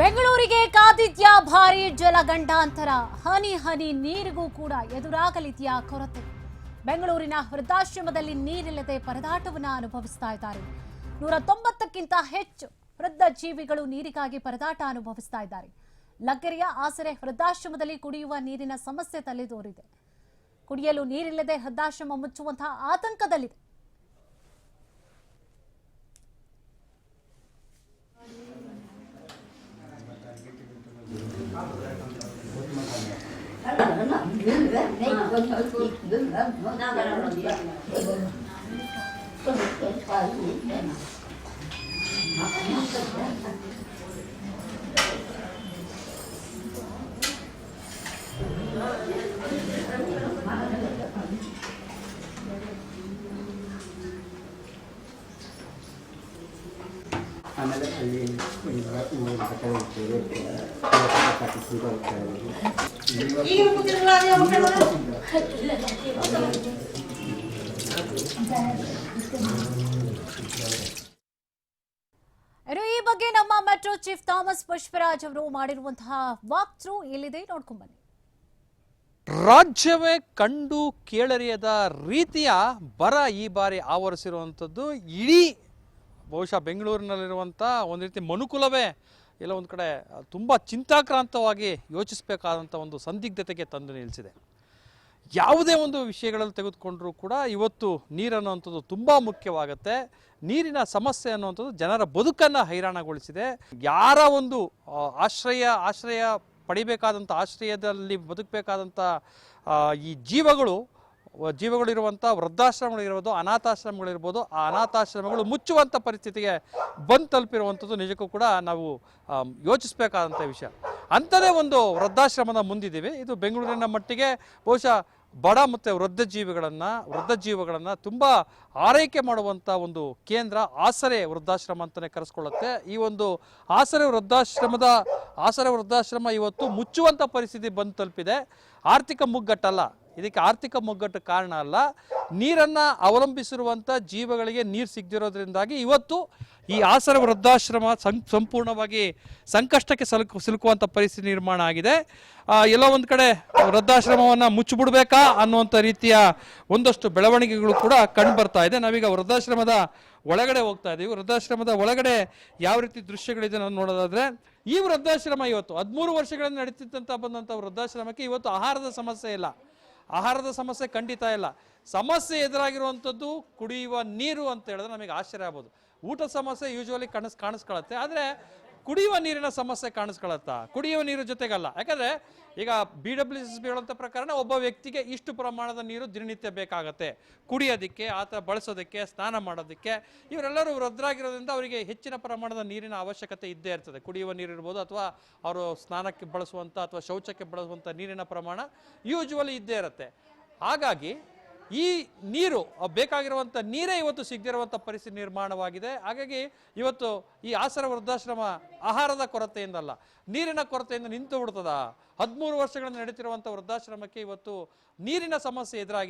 ಬೆಂಗಳೂರಿಗೆ ಕಾದಿದ್ಯಾ ಭಾರಿ ಜಲಗಂಡಾಂತರ ಹನಿ ಹನಿ ನೀರಿಗೂ ಕೂಡ ಎದುರಾಗಲಿದೆಯ ಕೊರತೆ? ಬೆಂಗಳೂರಿನ ವೃದ್ಧಾಶ್ರಮದಲ್ಲಿ ನೀರಿಲ್ಲದೆ ಪರದಾಟವನ್ನು ಅನುಭವಿಸ್ತಾ ಇದ್ದಾರೆ. ನೂರ ತೊಂಬತ್ತಕ್ಕಿಂತ ಹೆಚ್ಚು ವೃದ್ಧ ಜೀವಿಗಳು ನೀರಿಗಾಗಿ ಪರದಾಟ ಅನುಭವಿಸ್ತಾ ಇದ್ದಾರೆ. ಲಗ್ಗೆರೆಯ ಆಸರೆ ವೃದ್ಧಾಶ್ರಮದಲ್ಲಿ ಕುಡಿಯುವ ನೀರಿನ ಸಮಸ್ಯೆ ತಲೆದೋರಿದೆ. ಕುಡಿಯಲು ನೀರಿಲ್ಲದೆ ವೃದ್ಧಾಶ್ರಮ ಮುಚ್ಚುವಂತಹ ಆತಂಕದಲ್ಲಿದೆ. Thank you. ಆಮೇಲೆ ಅಲ್ಲಿ ಇನ್ನು ಈ ಬಗ್ಗೆ ನಮ್ಮ ಮೆಟ್ರೋ ಚೀಫ್ ಥಾಮಸ್ ಪುಷ್ಪರಾಜ್ ಅವರು ಮಾಡಿರುವಂತಹ ವಾಕ್ ಥ್ರೂ ಇಲ್ಲಿದೆ ನೋಡ್ಕೊಂಡ್ ಬನ್ನಿ. ರಾಜ್ಯವೇ ಕಂಡು ಕೇಳರಿಯದ ರೀತಿಯ ಬರ ಈ ಬಾರಿ ಆವರಿಸಿರುವಂಥದ್ದು ಇಡೀ ಬಹುಶಃ ಬೆಂಗಳೂರಿನಲ್ಲಿರುವಂಥ ಒಂದು ರೀತಿ ಮನುಕುಲವೇ ಎಲ್ಲ ಒಂದು ಕಡೆ ತುಂಬ ಚಿಂತಾಕ್ರಾಂತವಾಗಿ ಯೋಚಿಸಬೇಕಾದಂಥ ಒಂದು ಸಂದಿಗ್ಧತೆಗೆ ತಂದು ನಿಲ್ಲಿಸಿದೆ. ಯಾವುದೇ ಒಂದು ವಿಷಯಗಳಲ್ಲಿ ತೆಗೆದುಕೊಂಡರೂ ಕೂಡ ಇವತ್ತು ನೀರು ಅನ್ನುವಂಥದ್ದು ತುಂಬ ಮುಖ್ಯವಾಗುತ್ತೆ. ನೀರಿನ ಸಮಸ್ಯೆ ಅನ್ನುವಂಥದ್ದು ಜನರ ಬದುಕನ್ನು ಹೈರಾಣಗೊಳಿಸಿದೆ. ಯಾರ ಒಂದು ಆಶ್ರಯ ಆಶ್ರಯ ಪಡಿಬೇಕಾದಂಥ, ಆಶ್ರಯದಲ್ಲಿ ಬದುಕಬೇಕಾದಂಥ ಈ ಜೀವಗಳು ಜೀವಗಳಿರುವಂಥ ವೃದ್ಧಾಶ್ರಮಗಳಿರ್ಬೋದು, ಅನಾಥಾಶ್ರಮಗಳಿರ್ಬೋದು, ಆ ಅನಾಥಾಶ್ರಮಗಳು ಮುಚ್ಚುವಂಥ ಪರಿಸ್ಥಿತಿಗೆ ಬಂದು ತಲುಪಿರುವಂಥದ್ದು ನಿಜಕ್ಕೂ ಕೂಡ ನಾವು ಯೋಚಿಸಬೇಕಾದಂಥ ವಿಷಯ. ಅಂಥದೇ ಒಂದು ವೃದ್ಧಾಶ್ರಮದ ಮುಂದಿದ್ದೀವಿ. ಇದು ಬೆಂಗಳೂರಿನ ಮಟ್ಟಿಗೆ ಬಹುಶಃ ಬಡ ಮತ್ತು ವೃದ್ಧ ಜೀವಿಗಳನ್ನು, ವೃದ್ಧ ಜೀವಗಳನ್ನು ತುಂಬ ಆರೈಕೆ ಮಾಡುವಂಥ ಒಂದು ಕೇಂದ್ರ ಆಸರೆ ವೃದ್ಧಾಶ್ರಮ ಅಂತಲೇ ಕರೆಸ್ಕೊಳ್ಳುತ್ತೆ. ಈ ಒಂದು ಆಸರೆ ವೃದ್ಧಾಶ್ರಮದ, ಆಸರೆ ವೃದ್ಧಾಶ್ರಮ ಇವತ್ತು ಮುಚ್ಚುವಂಥ ಪರಿಸ್ಥಿತಿ ಬಂದು ತಲುಪಿದೆ. ಆರ್ಥಿಕ ಮುಗ್ಗಟ್ಟಲ್ಲ. ಇದಕ್ಕೆ ಆರ್ಥಿಕ ಮುಗ್ಗಟ್ಟು ಕಾರಣ ಅಲ್ಲ. ನೀರನ್ನು ಅವಲಂಬಿಸಿರುವಂಥ ಜೀವಗಳಿಗೆ ನೀರು ಸಿಗದಿರೋದ್ರಿಂದಾಗಿ ಇವತ್ತು ಈ ಆಸರ ವೃದ್ಧಾಶ್ರಮ ಸಂಪೂರ್ಣವಾಗಿ ಸಂಕಷ್ಟಕ್ಕೆ ಸಲುಕು ಸಿಲುಕುವಂಥ ಪರಿಸ್ಥಿತಿ ನಿರ್ಮಾಣ ಆಗಿದೆ. ಎಲ್ಲೋ ಒಂದು ಕಡೆ ವೃದ್ಧಾಶ್ರಮವನ್ನು ಮುಚ್ಚಿಬಿಡ್ಬೇಕಾ ಅನ್ನುವಂಥ ರೀತಿಯ ಒಂದಷ್ಟು ಬೆಳವಣಿಗೆಗಳು ಕೂಡ ಕಂಡು ಬರ್ತಾ ಇದೆ. ನಾವೀಗ ವೃದ್ಧಾಶ್ರಮದ ಒಳಗಡೆ ಹೋಗ್ತಾ ಇದ್ದೀವಿ ವೃದ್ಧಾಶ್ರಮದ ಒಳಗಡೆ ಯಾವ ರೀತಿ ದೃಶ್ಯಗಳಿದೆ ನಾವು ನೋಡೋದಾದರೆ, ಈ ವೃದ್ಧಾಶ್ರಮ ಇವತ್ತು ಹದಿಮೂರು ವರ್ಷಗಳಿಂದ ನಡೀತಿದ್ದಂಥ ಬಂದಂಥ ವೃದ್ಧಾಶ್ರಮಕ್ಕೆ ಇವತ್ತು ಆಹಾರದ ಸಮಸ್ಯೆ ಇಲ್ಲ. ಆಹಾರದ ಸಮಸ್ಯೆ ಖಂಡಿತ ಇಲ್ಲ. ಸಮಸ್ಯೆ ಎದುರಾಗಿರುವಂಥದ್ದು ಕುಡಿಯುವ ನೀರು ಅಂತ ಹೇಳಿದ್ರೆ ನಮಗೆ ಆಶ್ಚರ್ಯ ಆಗ್ಬೋದು. ಊಟದ ಸಮಸ್ಯೆ ಯೂಶ್ವಲಿ ಕಾಣಿಸ್ ಕಾಣಿಸ್ಕೊಳತ್ತೆ. ಆದರೆ ಕುಡಿಯುವ ನೀರಿನ ಸಮಸ್ಯೆ ಕಾಣಿಸ್ಕೊಳತ್ತಾ ಕುಡಿಯುವ ನೀರು ಜೊತೆಗಲ್ಲ. ಯಾಕಂದ್ರೆ ಈಗ ಬಿ ಡಬ್ಲ್ಯೂ ಎಸ್ ಬಿ ಹೇಳುವಂಥ ಪ್ರಕಾರ ಒಬ್ಬ ವ್ಯಕ್ತಿಗೆ ಇಷ್ಟು ಪ್ರಮಾಣದ ನೀರು ದಿನನಿತ್ಯ ಬೇಕಾಗತ್ತೆ. ಕುಡಿಯೋದಕ್ಕೆ, ಆತ ಬಳಸೋದಕ್ಕೆ, ಸ್ನಾನ ಮಾಡೋದಕ್ಕೆ, ಇವರೆಲ್ಲರೂ ವೃದ್ಧರಾಗಿರೋದ್ರಿಂದ ಅವರಿಗೆ ಹೆಚ್ಚಿನ ಪ್ರಮಾಣದ ನೀರಿನ ಅವಶ್ಯಕತೆ ಇದ್ದೇ ಇರ್ತದೆ. ಕುಡಿಯುವ ನೀರು ಇರ್ಬೋದು ಅಥವಾ ಅವರು ಸ್ನಾನಕ್ಕೆ ಬಳಸುವಂಥ ಅಥವಾ ಶೌಚಕ್ಕೆ ಬಳಸುವಂಥ ನೀರಿನ ಪ್ರಮಾಣ ಯೂಜುವಲಿ ಇದ್ದೇ ಇರುತ್ತೆ. ಹಾಗಾಗಿ ಈ ನೀರು ಬೇಕಾಗಿರುವಂಥ ನೀರೇ ಇವತ್ತು ಸಿಗದಿರುವಂಥ ಪರಿಸ್ಥಿತಿ ನಿರ್ಮಾಣವಾಗಿದೆ. ಹಾಗಾಗಿ ಇವತ್ತು ಈ ಆಸರ ವೃದ್ಧಾಶ್ರಮ ಆಹಾರದ ಕೊರತೆಯಿಂದಲ್ಲ, ನೀರಿನ ಕೊರತೆಯಿಂದ ನಿಂತು ಬಿಡ್ತದ. ಹದಿಮೂರು ವರ್ಷಗಳಿಂದ ನಡೀತಿರುವಂಥ ವೃದ್ಧಾಶ್ರಮಕ್ಕೆ ಇವತ್ತು ನೀರಿನ ಸಮಸ್ಯೆ ಎದುರಾಗಿದೆ.